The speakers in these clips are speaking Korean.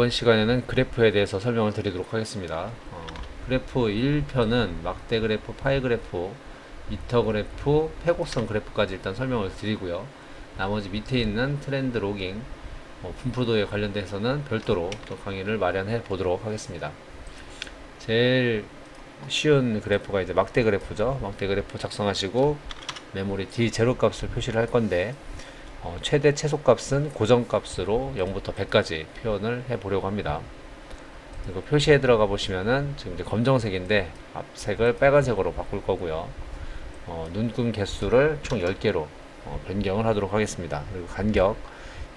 이번 시간에는 그래프에 대해서 설명을 드리도록 하겠습니다. 어, 그래프 1편은 막대 그래프, 파이 그래프, 미터 그래프, 회곡선 그래프까지 일단 설명을 드리고요. 나머지 밑에 있는 트렌드 로깅, 어, 분포도에 관련돼서는 별도로 또 강의를 마련해 보도록 하겠습니다. 제일 쉬운 그래프가 이제 막대 그래프죠. 막대 그래프 작성하시고 메모리 D 제로 값을 표시를 할 건데 어, 최대 최소 값은 고정 값으로 0부터 100까지 표현을 해 보려고 합니다. 그리고 표시에 들어가 보시면은 지금 이제 검정색인데 앞색을 빨간색으로 바꿀 거고요. 어, 눈금 개수를 총 10개로 어, 변경을 하도록 하겠습니다. 그리고 간격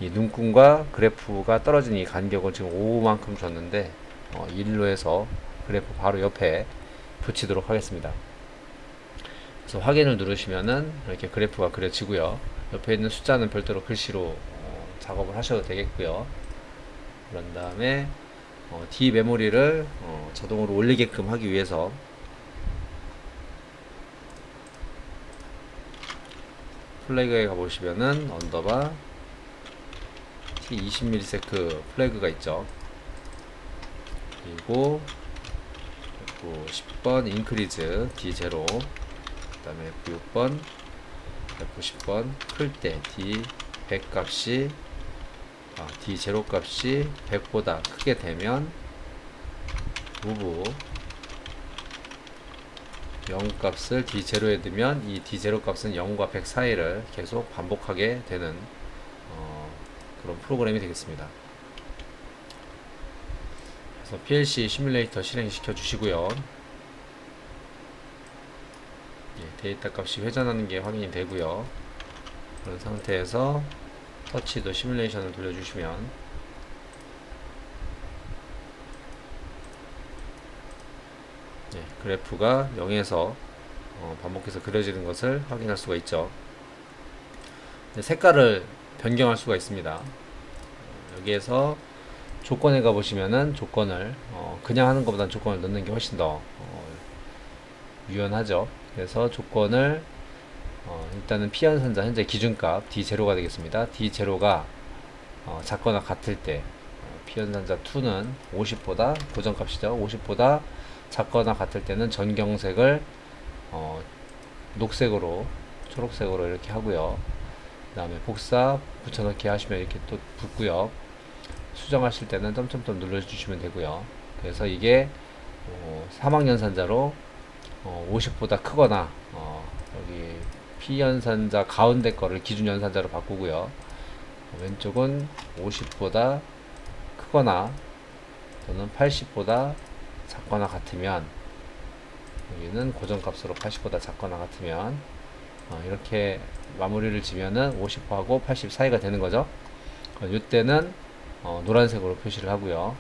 이 눈금과 그래프가 떨어진 이 간격을 지금 5만큼 줬는데 어, 1로 해서 그래프 바로 옆에 붙이도록 하겠습니다. 그래서 확인을 누르시면은 이렇게 그래프가 그려지고요. 옆에 있는 숫자는 별도로 글씨로 어, 작업을 하셔도 되겠고요. 그런 다음에 어, D 메모리를 어, 자동으로 올리게끔 하기 위해서 플래그에 가보시면은 언더바 T 20ms 플래그가 있죠. 그리고 그리고 10번 인크리즈 D0 그 다음에 F6번 F10번 클 때 D 100 값이 아, D0 값이 100보다 크게 되면 무브 0 값을 D0에 두면 이 D0 값은 0과 100 사이를 계속 반복하게 되는 어, 그런 프로그램이 되겠습니다. 그래서 PLC 시뮬레이터 실행시켜 주시고요. 예, 데이터 값이 회전하는 게 확인이 되고요. 그런 상태에서 터치도 시뮬레이션을 돌려주시면 예, 그래프가 0에서 어, 반복해서 그려지는 것을 확인할 수가 있죠. 네, 색깔을 변경할 수가 있습니다. 어, 여기에서 조건에 가보시면은 조건을 어, 그냥 하는 것보다 조건을 넣는 게 훨씬 더 어, 유연하죠. 그래서 조건을 어, 일단은 피연산자 현재 기준값 D0가 되겠습니다. D0가 어, 작거나 같을 때 어, 피연산자 2는 50보다 고정값이죠. 50보다 작거나 같을 때는 전경색을 어, 녹색으로 초록색으로 이렇게 하고요. 그 다음에 복사 붙여넣기 하시면 이렇게 또 붙고요. 수정하실 때는 점점점 눌러주시면 되고요. 그래서 이게 어, 사망연산자로 어, 50보다 크거나 어, 여기 피연산자 가운데 거를 기준 연산자로 바꾸고요. 어, 왼쪽은 50보다 크거나 또는 80보다 작거나 같으면 여기는 고정값으로 80보다 작거나 같으면 어, 이렇게 마무리를 지면은 50하고 80 사이가 되는 거죠. 어, 이때는 어, 노란색으로 표시를 하고요.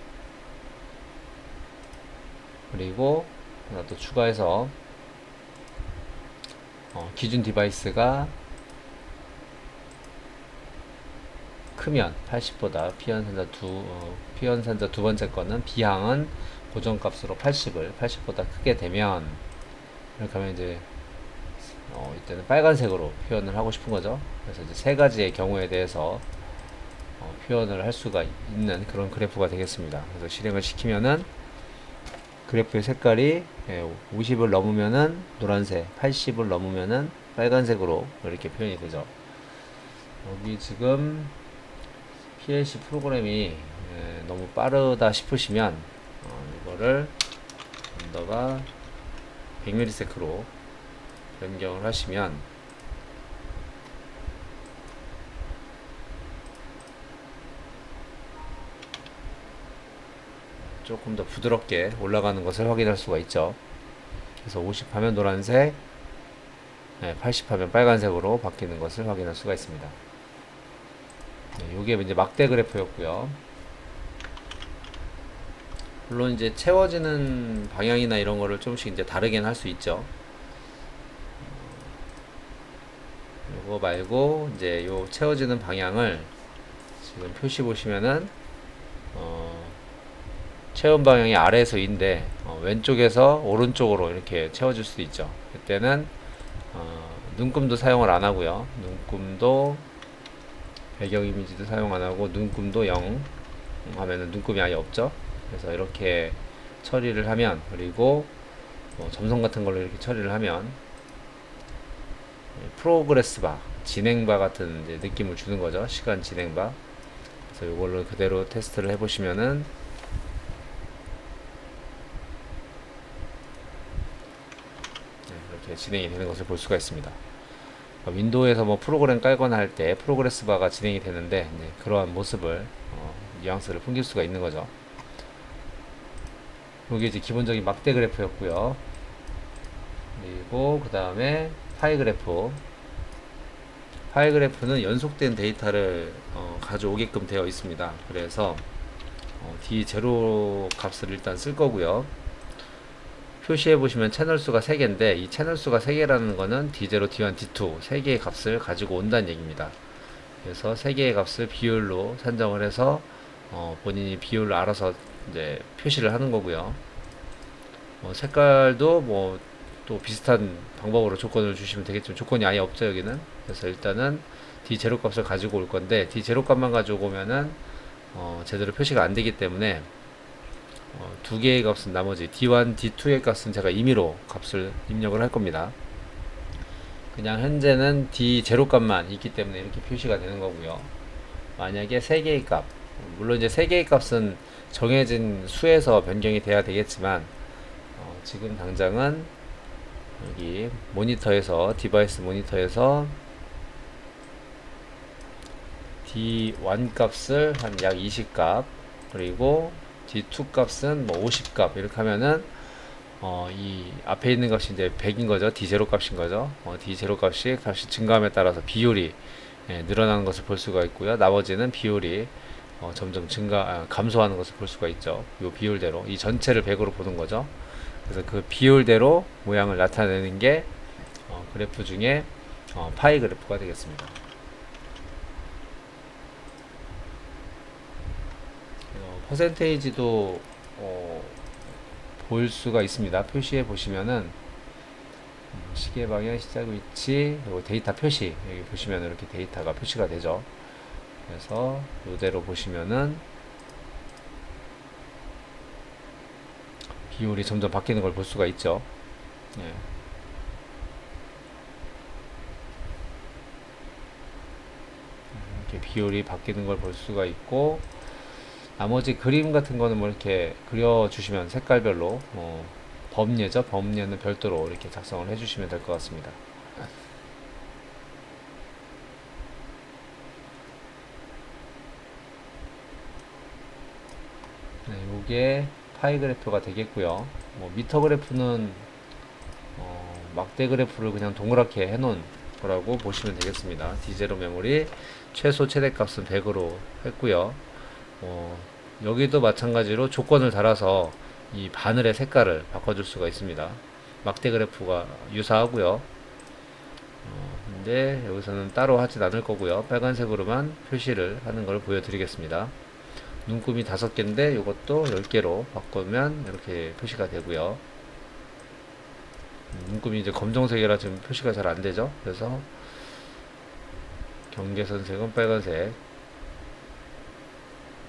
그리고 하나 또 추가해서 어, 기준 디바이스가 크면 80보다 피연산자 두 어, 피연산자 두 번째 거는 비항은 고정값으로 80을 80보다 크게 되면 이렇게 하면 이제 어, 이때는 빨간색으로 표현을 하고 싶은 거죠. 그래서 이제 세 가지의 경우에 대해서 어, 표현을 할 수가 있는 그런 그래프가 되겠습니다. 그래서 실행을 시키면은 그래프의 색깔이 예, 50을 넘으면은 노란색, 80을 넘으면은 빨간색으로 이렇게 표현이 되죠. 여기 지금 PLC 프로그램이 예, 너무 빠르다 싶으시면 어, 이거를 언더가 100ms로 변경을 하시면 조금 더 부드럽게 올라가는 것을 확인할 수가 있죠. 그래서 50 하면 노란색, 네, 80 하면 빨간색으로 바뀌는 것을 확인할 수가 있습니다. 네, 이게 이제 막대 그래프였고요. 물론 이제 채워지는 방향이나 이런 거를 조금씩 이제 다르게는 할수 있죠. 요거 말고 이제 요 채워지는 방향을 지금 표시 보시면은 어 체온 방향이 아래에서 인데 어, 왼쪽에서 오른쪽으로 이렇게 채워질 수도 있죠. 그때는 어, 눈금도 사용을 안 하고요. 눈금도 배경 이미지도 사용 안 하고 눈금도 0 하면은 눈금이 아예 없죠. 그래서 이렇게 처리를 하면 그리고 뭐 점선 같은 걸로 이렇게 처리를 하면 프로그레스 바, 진행 바 같은 느낌을 주는 거죠. 시간 진행 바. 그래서 이걸로 그대로 테스트를 해보시면은 네, 이렇게 진행이 되는 것을 볼 수가 있습니다. 어, 윈도우에서 뭐 프로그램 깔거나 할 때 프로그레스 바가 진행이 되는데 네, 그러한 모습을 어, 뉘앙스를 풍길 수가 있는 거죠. 이게 이제 기본적인 막대 그래프였고요. 그리고 그 다음에 파이 그래프. 파이 그래프는 연속된 데이터를 어, 가져오게끔 되어 있습니다. 그래서 어, D0 값을 일단 쓸 거고요. 표시해 보시면 채널 수가 3개인데 이 채널 수가 3개라는 거는 D0, D1, D2 3개의 값을 가지고 온다는 얘기입니다. 그래서 3개의 값을 비율로 산정을 해서 어, 본인이 비율을 알아서 이제 표시를 하는 거고요. 어, 색깔도 뭐 또 비슷한 방법으로 조건을 주시면 되겠지만 조건이 아예 없죠 여기는. 그래서 일단은 D0 값을 가지고 올 건데 D0 값만 가지고 오면은 어, 제대로 표시가 안 되기 때문에 어, 두 개의 값은 나머지 D1, D2의 값은 제가 임의로 값을 입력을 할 겁니다. 그냥 현재는 D0 값만 있기 때문에 이렇게 표시가 되는 거고요. 만약에 세 개의 값, 물론 이제 세 개의 값은 정해진 수에서 변경이 돼야 되겠지만 어, 지금 당장은 여기 모니터에서 디바이스 모니터에서 D1 값을 한 약 20값 그리고 D2 값은 뭐 50값 이렇게 하면은 어, 이 앞에 있는 값이 이제 100인 거죠. D0 값인 거죠. 어, D0 값이 값이 증가함에 따라서 비율이 예, 늘어나는 것을 볼 수가 있고요. 나머지는 비율이 어, 점점 증가 아, 감소하는 것을 볼 수가 있죠. 이 비율대로 이 전체를 100으로 보는 거죠. 그래서 그 비율대로 모양을 나타내는 게 어, 그래프 중에 어, 파이 그래프가 되겠습니다. 어, 퍼센테이지도 어, 볼 수가 있습니다. 표시해 보시면은 음, 시계 방향 시작 위치 그리고 데이터 표시 여기 보시면 이렇게 데이터가 표시가 되죠. 그래서 이대로 보시면은 비율이 점점 바뀌는 걸 볼 수가 있죠. 예. 이렇게 비율이 바뀌는 걸 볼 수가 있고 나머지 그림 같은 거는 뭐 이렇게 그려주시면 색깔별로 뭐 범례죠. 범례는 별도로 이렇게 작성을 해주시면 될 것 같습니다. 네, 요게 파이 그래프가 되겠고요. 뭐 미터 그래프는 어, 막대 그래프를 그냥 동그랗게 해놓은 거라고 보시면 되겠습니다. D0 메모리 최소 최대 값은 100으로 했고요. 어, 여기도 마찬가지로 조건을 달아서 이 바늘의 색깔을 바꿔줄 수가 있습니다. 막대 그래프가 유사하고요. 어, 근데 여기서는 따로 하진 않을 거고요. 빨간색으로만 표시를 하는 걸 보여드리겠습니다. 눈금이 다섯 개인데 이것도 10개로 바꾸면 이렇게 표시가 되고요. 눈금이 이제 검정색이라 지금 표시가 잘 안 되죠. 그래서 경계선색은 빨간색,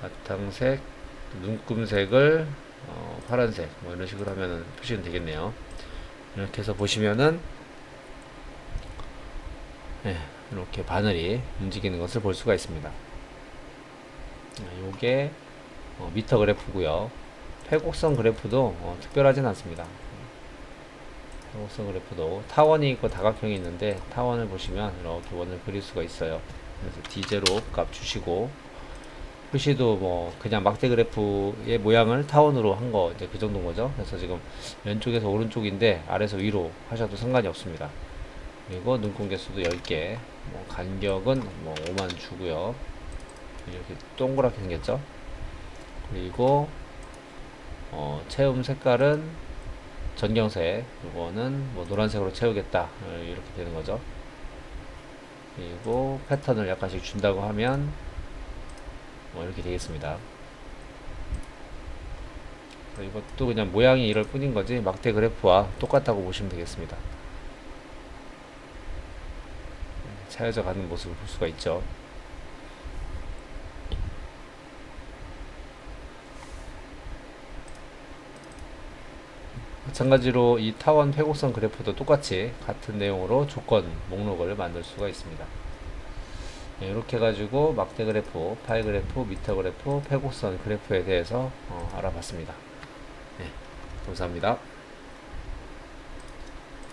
바탕색, 눈금색을 어, 파란색 뭐 이런 식으로 하면 표시는 되겠네요. 이렇게 해서 보시면은 네, 이렇게 바늘이 움직이는 것을 볼 수가 있습니다. 요게 어, 미터 그래프고요. 회곡선 그래프도 어, 특별하진 않습니다. 회곡선 그래프도 타원이 있고 다각형이 있는데 타원을 보시면 이렇게 원을 그릴 수가 있어요. 그래서 D0 값 주시고 표시도 뭐 그냥 막대 그래프의 모양을 타원으로 한 거 이제 그 정도인 거죠. 그래서 지금 왼쪽에서 오른쪽인데 아래서 위로 하셔도 상관이 없습니다. 그리고 눈금 개수도 10개, 뭐 간격은 뭐 5만 주고요. 이렇게 동그랗게 생겼죠. 그리고 어, 채움 색깔은 전경색, 이거는 뭐 노란색으로 채우겠다 이렇게 되는 거죠. 그리고 패턴을 약간씩 준다고 하면 뭐 이렇게 되겠습니다. 이것도 그냥 모양이 이럴 뿐인 거지 막대 그래프와 똑같다고 보시면 되겠습니다. 네, 차여져 가는 모습을 볼 수가 있죠. 마찬가지로 이 타원 회곡선 그래프도 똑같이 같은 내용으로 조건 목록을 만들 수가 있습니다. 네, 이렇게 해가지고 막대 그래프, 파이 그래프, 미터 그래프, 회곡선 그래프에 대해서 어, 알아봤습니다. 네, 감사합니다.